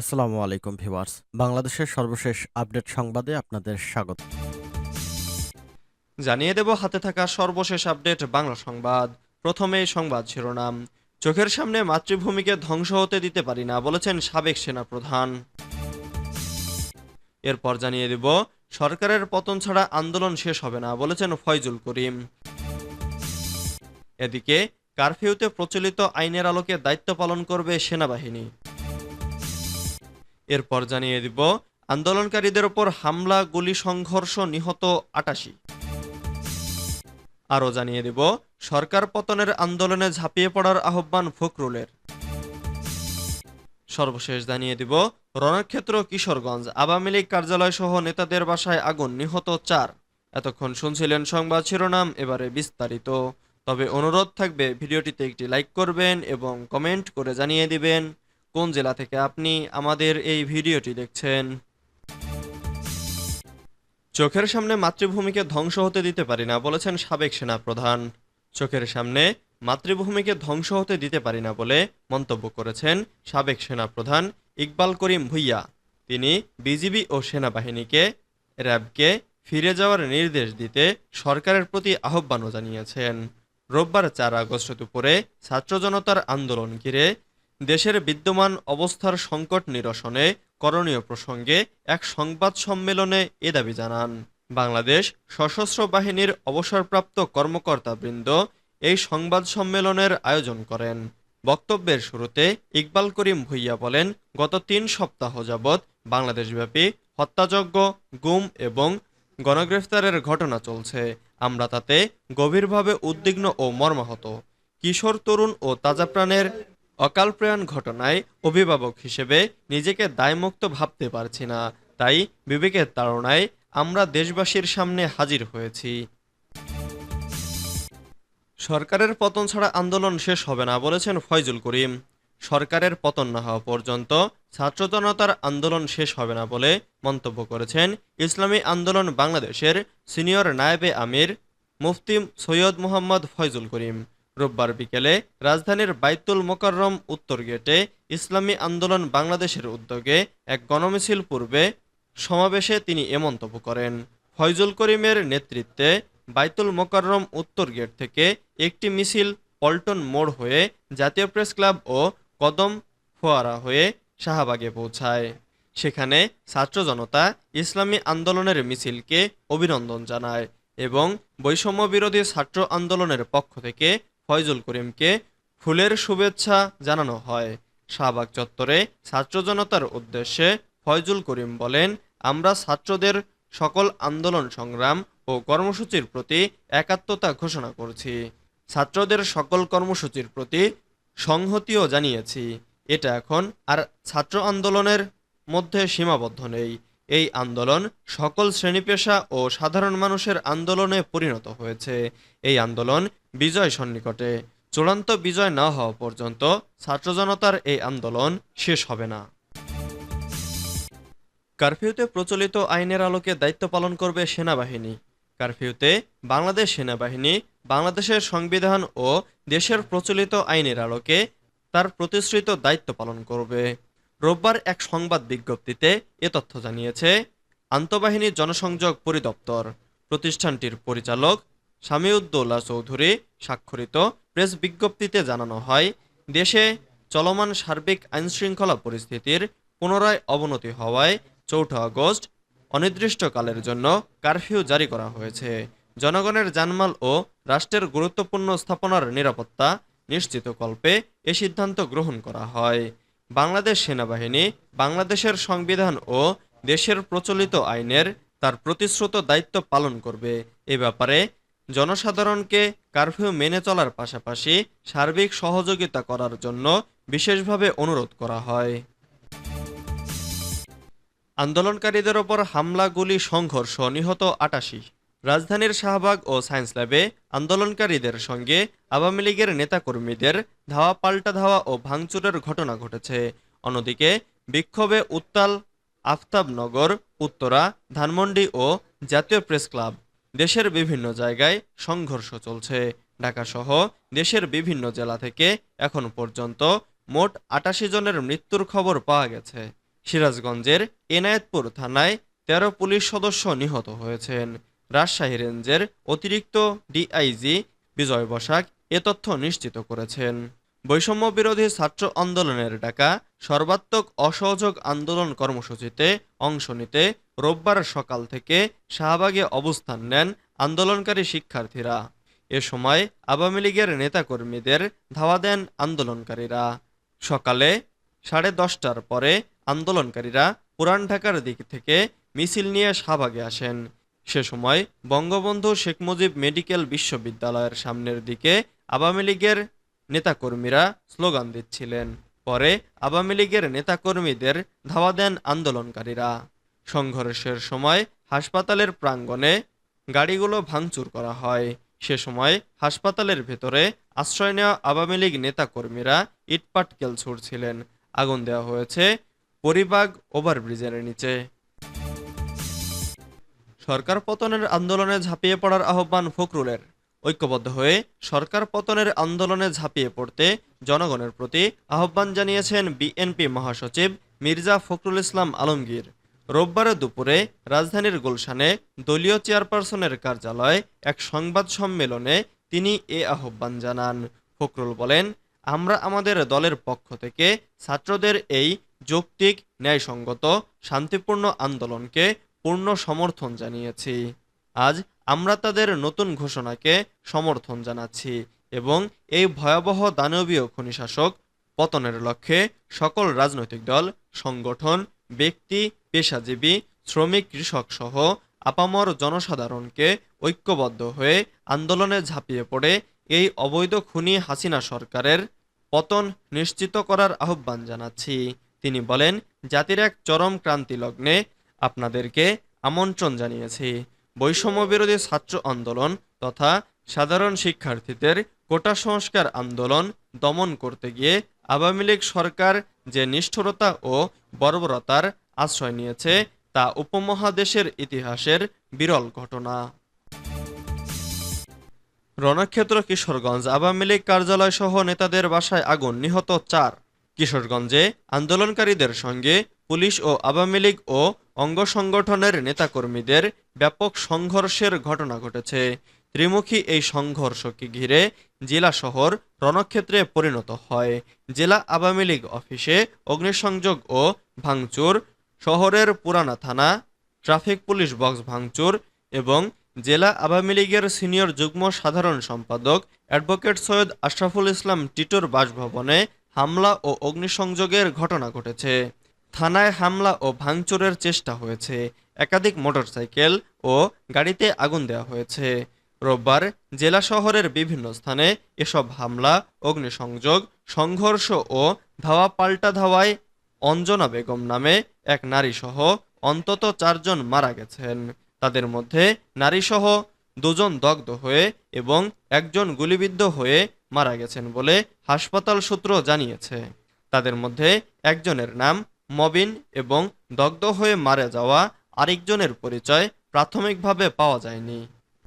আসসালামু আলাইকুম ভিউয়ার্স। বাংলাদেশের সর্বশেষ আপডেট সংবাদে আপনাদের স্বাগত। জানিয়ে দেব, হাতে থাকা সর্বশেষ আপডেট বাংলা সংবাদ। প্রথমে সংবাদ শিরোনাম। চোখের সামনে মাতৃভূমিকে ধ্বংস হতে দিতে পারি না বলেছেন সাবেক সেনা প্রধান এরপর জানিয়ে দেব, সরকারের পতন ছাড়া আন্দোলন শেষ হবে না বলেছেন ফয়জুল করিম। এদিকে, কারফিউতে প্রচলিত আইনের আলোকে দায়িত্ব পালন করবে সেনাবাহিনী। এরপর জানিয়ে দিব, আন্দোলনকারীদের ওপর হামলা, গুলি, সংঘর্ষ নিহত আটাশি। আরও জানিয়ে দিব, সরকার পতনের আন্দোলনে ঝাঁপিয়ে পড়ার আহ্বান ফখরুলের। সর্বশেষ জানিয়ে দিব, রণক্ষেত্র, কিশোরগঞ্জ, আওয়ামী লীগ কার্যালয় সহ নেতাদের বাসায় আগুন নিহত চার। এতক্ষণ শুনছিলেন সংবাদ শিরোনাম, এবারে বিস্তারিত। তবে অনুরোধ থাকবে, ভিডিওটিতে একটি লাইক করবেন এবং কমেন্ট করে জানিয়ে দিবেন। কোন জেলা থেকে আপনি আমাদের এই ভিডিওটি দেখছেন? চোখের সামনে মাতৃভূমিকে ধ্বংস হতে দিতে পারি না বলেছেন সাবেক সেনাপ্রধান। চোখের সামনে মাতৃভূমিকে ধ্বংস হতে দিতে পারি না বলে মন্তব্য করেছেন সাবেক সেনা প্রধান ইকবাল করিম ভুইয়া। তিনি বিজিবি ও সেনাবাহিনীকে, র্যাবকে ফিরে যাওয়ার নির্দেশ দিতে সরকারের প্রতি আহ্বানও জানিয়েছেন। রোববার চার আগস্ট দুপুরে ছাত্র জনতার আন্দোলন ঘিরে দেশের বিদ্যমান অবস্থার সংকট নিরসনে করণীয় প্রসঙ্গে এক সংবাদ সম্মেলনে এ দাবি জানান। বাংলাদেশ সশস্ত্র বাহিনীর অবসরপ্রাপ্ত কর্মকর্তাবৃন্দ এই সংবাদ সম্মেলনের আয়োজন করেন। বক্তব্যের শুরুতে ইকবাল করিম ভুইয়া বলেন, গত তিন সপ্তাহ যাবৎ বাংলাদেশব্যাপী হত্যাযজ্ঞ, গুম এবং গণগ্রেফতারের ঘটনা চলছে। আমরা তাতে গভীরভাবে উদ্বিগ্ন ও মর্মাহত। কিশোর, তরুণ ও তাজা প্রাণের অকাল প্রয়াণ ঘটনায় অভিভাবক হিসেবে নিজেকে দায়মুক্ত ভাবতে পারছি না। তাই বিবেকের তাড়নায় আমরা দেশবাসীর সামনে হাজির হয়েছি। সরকারের পতন ছাড়া আন্দোলন শেষ হবে না বলেছেন ফয়জুল করিম। সরকারের পতন না হওয়া পর্যন্ত ছাত্র জনতার আন্দোলন শেষ হবে না বলে মন্তব্য করেছেন ইসলামী আন্দোলন বাংলাদেশের সিনিয়র নায়েবে আমির মুফতি সৈয়দ মোহাম্মদ ফয়জুল করিম। রোববার বিকেলে রাজধানীর বাইতুল মোকাররম উত্তর গেটে ইসলামী আন্দোলন বাংলাদেশের উদ্যোগে এক গণমিছিল পূর্বে সমাবেশে তিনি এ মন্তব্য করেন। ফয়জুল করিমের নেতৃত্বে বাইতুল মোকাররম উত্তর গেট থেকে একটি মিছিল পল্টন মোড় হয়ে জাতীয় প্রেস ক্লাব ও কদম ফোয়ারা হয়ে শাহবাগে পৌঁছায়। সেখানে ছাত্র জনতা ইসলামী আন্দোলনের মিছিলকে অভিনন্দন জানায় এবং বৈষম্য বিরোধী ছাত্র আন্দোলনের পক্ষ থেকে ফয়জুল করিমকে ফুলের শুভেচ্ছা জানানো হয়। শাহবাগ চত্বরে ছাত্র জনতার উদ্দেশ্যে ফয়জুল করিম বলেন, আমরা ছাত্রদের সকল আন্দোলন সংগ্রাম ও কর্মসূচির প্রতি একাত্মতা ঘোষণা করছি। ছাত্রদের সকল কর্মসূচির প্রতি সংহতিও জানিয়েছি। এটা এখন আর ছাত্র আন্দোলনের মধ্যে সীমাবদ্ধ নেই। এই আন্দোলন সকল শ্রেণি পেশা ও সাধারণ মানুষের আন্দোলনে পরিণত হয়েছে। এই আন্দোলন বিজয় সন্নিকটে। চূড়ান্ত বিজয় না হওয়া পর্যন্ত ছাত্র জনতার এই আন্দোলন শেষ হবে না। কারফিউতে প্রচলিত আইনের আলোকে দায়িত্ব পালন করবে সেনাবাহিনী। কারফিউতে বাংলাদেশ সেনাবাহিনী, বাংলাদেশের সংবিধান ও দেশের প্রচলিত আইনের আলোকে তার প্রতিশ্রুত দায়িত্ব পালন করবে। রোববার এক সংবাদ বিজ্ঞপ্তিতে এ তথ্য জানিয়েছে, আন্তঃবাহিনী জনসংযোগ পরিদপ্তর। প্রতিষ্ঠানটির পরিচালক সামিউদ্দৌলা চৌধুরী স্বাক্ষরিত প্রেস বিজ্ঞপ্তিতে জানানো হয়, দেশে চলমান সার্বিক আইনশৃঙ্খলা পরিস্থিতির পুনরায় অবনতি হওয়ায় চৌঠা আগস্ট অনির্দিষ্টকালের জন্য কারফিউ জারি করা হয়েছে। জনগণের জানমাল ও রাষ্ট্রের গুরুত্বপূর্ণ স্থাপনার নিরাপত্তা নিশ্চিতকল্পে এ সিদ্ধান্ত গ্রহণ করা হয়। বাংলাদেশ সেনাবাহিনী, বাংলাদেশের সংবিধান ও দেশের প্রচলিত আইনের তার প্রতিশ্রুত দায়িত্ব পালন করবে। এ ব্যাপারে জনসাধারণকে কারফিউ মেনে চলার পাশাপাশি সার্বিক সহযোগিতা করার জন্য বিশেষভাবে অনুরোধ করা হয়। আন্দোলনকারীদের ওপর হামলা গুলি সংঘর্ষ নিহত আটাশি। রাজধানীর শাহবাগ ও সায়েন্স ল্যাবে আন্দোলনকারীদের সঙ্গে আওয়ামী লীগের নেতাকর্মীদের ধাওয়া পাল্টা ধাওয়া ও ভাঙচুরের ঘটনা ঘটেছে। অন্যদিকে বিক্ষোভে উত্তাল আফতাবনগর, উত্তরা, ধানমন্ডি ও জাতীয় প্রেস ক্লাব দেশের বিভিন্ন জায়গায় সংঘর্ষ চলছে। ঢাকাসহ দেশের বিভিন্ন জেলা থেকে এখন পর্যন্ত মোট আটাশি জনের মৃত্যুর খবর পাওয়া গেছে। সিরাজগঞ্জের এনায়েতপুর থানায় তেরো পুলিশ সদস্য নিহত হয়েছেন। রাজশাহী রেঞ্জের অতিরিক্ত ডিআইজি বিজয় বসাক এ তথ্য নিশ্চিত করেছেন। বৈষম্য বিরোধী ছাত্র আন্দোলনের ডাকা সর্বাত্মক অসহযোগ আন্দোলন কর্মসূচিতে অংশ নিতে রোববার সকাল থেকে শাহবাগে অবস্থান নেন আন্দোলনকারী শিক্ষার্থীরা। এ সময় আওয়ামী লীগের নেতাকর্মীদের ধাওয়া দেন আন্দোলনকারীরা। সকালে সাড়ে দশটার পরে আন্দোলনকারীরা পুরান ঢাকার দিক থেকে মিছিল নিয়ে শাহবাগে আসেন। সে সময় বঙ্গবন্ধু শেখ মুজিব মেডিকেল বিশ্ববিদ্যালয়ের সামনের দিকে আওয়ামী লীগের নেতাকর্মীরা স্লোগান দিচ্ছিলেন। পরে আওয়ামী লীগের নেতাকর্মীদের ধাওয়া দেন আন্দোলনকারীরা। সংঘর্ষের সময় হাসপাতালের প্রাঙ্গণে গাড়িগুলো ভাঙচুর করা হয়। সে সময় হাসপাতালের ভেতরে আশ্রয় নেওয়া আওয়ামী লীগ নেতাকর্মীরা ইটপাটকেল ছুড়ছিলেন। আগুন দেওয়া হয়েছে পরিবাগ ওভারব্রিজের নিচে। সরকার পতনের আন্দোলনে ঝাঁপিয়ে পড়ার আহ্বান ফখরুলের। ঐক্যবদ্ধ হয়ে সরকার পতনের আন্দোলনে ঝাঁপিয়ে পড়তে জনগণের প্রতি আহ্বান জানিয়েছেন বিএনপি মহাসচিব মির্জা ফখরুল ইসলাম আলমগীর। রোববার দুপুরে রাজধানীর গুলশানে দলীয় চেয়ারপারসনের কার্যালয়ে এক সংবাদ সম্মেলনে তিনি এ আহ্বান জানান। ফখরুল বলেন, আমরা আমাদের দলের পক্ষ থেকে ছাত্রদের এই যৌক্তিক, ন্যায়সঙ্গত, শান্তিপূর্ণ আন্দোলনকে পূর্ণ সমর্থন জানিয়েছি। আজ আমরা তাদের নতুন ঘোষণাকে সমর্থন জানাচ্ছি এবং এই ভয়াবহ দানবীয় খনিশাসক পতনের লক্ষ্যে সকল রাজনৈতিক দল, সংগঠন ব্যক্তি, পেশাজীবী, শ্রমিক কৃষক সহ আপামর জনসাধারণকে ঐক্যবদ্ধ হয়ে আন্দোলনে ঝাঁপিয়ে পড়ে এই অবৈধ খুনি হাসিনা সরকারের পতন নিশ্চিত করার আহ্বান জানাচ্ছি। তিনি বলেন, জাতির এক চরম ক্রান্তি লগ্নে আপনাদেরকে আমন্ত্রণ জানিয়েছি। বৈষম্য বিরোধী ছাত্র আন্দোলন তথা সাধারণ শিক্ষার্থীদের কোটা সংস্কার আন্দোলন দমন করতে গিয়ে আওয়ামী লীগ সরকার যে নিষ্ঠুরতা ও বর্বরতার আশ্রয় নিয়েছে তা উপমহাদেশের ইতিহাসের বিরল ঘটনা। রণক্ষেত্র কিশোরগঞ্জ আওয়ামী লীগ কার্যালয় সহ নেতাদের বাসায় আগুন, নিহত চার। কিশোরগঞ্জে আন্দোলনকারীদের সঙ্গে পুলিশ ও আওয়ামী লীগ ও অঙ্গ সংগঠনের নেতাকর্মীদের ব্যাপক সংঘর্ষের ঘটনা ঘটেছে। ত্রিমুখী এই সংঘর্ষকে ঘিরে জেলা শহর রণক্ষেত্রে পরিণত হয়। জেলা আওয়ামী লীগ অফিসে অগ্নিসংযোগ ও ভাঙচুর, শহরের পুরানা থানা, ট্রাফিক পুলিশ বক্স ভাঙচুর এবং জেলা আওয়ামী লীগের সিনিয়র যুগ্ম সাধারণ সম্পাদক অ্যাডভোকেট সৈয়দ আশরাফুল ইসলাম টিটোর বাসভবনে হামলা ও অগ্নিসংযোগের ঘটনা ঘটেছে। থানায় হামলা ও ভাঙচুরের চেষ্টা হয়েছে। একাধিক মোটরসাইকেল ও গাড়িতে আগুন দেওয়া হয়েছে। রোববার জেলা শহরের বিভিন্ন স্থানে এসব হামলা, অগ্নিসংযোগ, সংঘর্ষ ও ধাওয়া পাল্টা ধাওয়ায় অঞ্জনা বেগম নামে এক নারীসহ অন্তত চারজন মারা গেছেন। তাদের মধ্যে নারীসহ দুজন দগ্ধ হয়ে এবং একজন গুলিবিদ্ধ হয়ে মারা গেছেন বলে হাসপাতাল সূত্র জানিয়েছে। তাদের মধ্যে একজনের নাম মবিন এবং দগ্ধ হয়ে মারা যাওয়া আরেকজনের পরিচয় প্রাথমিকভাবে পাওয়া যায়নি।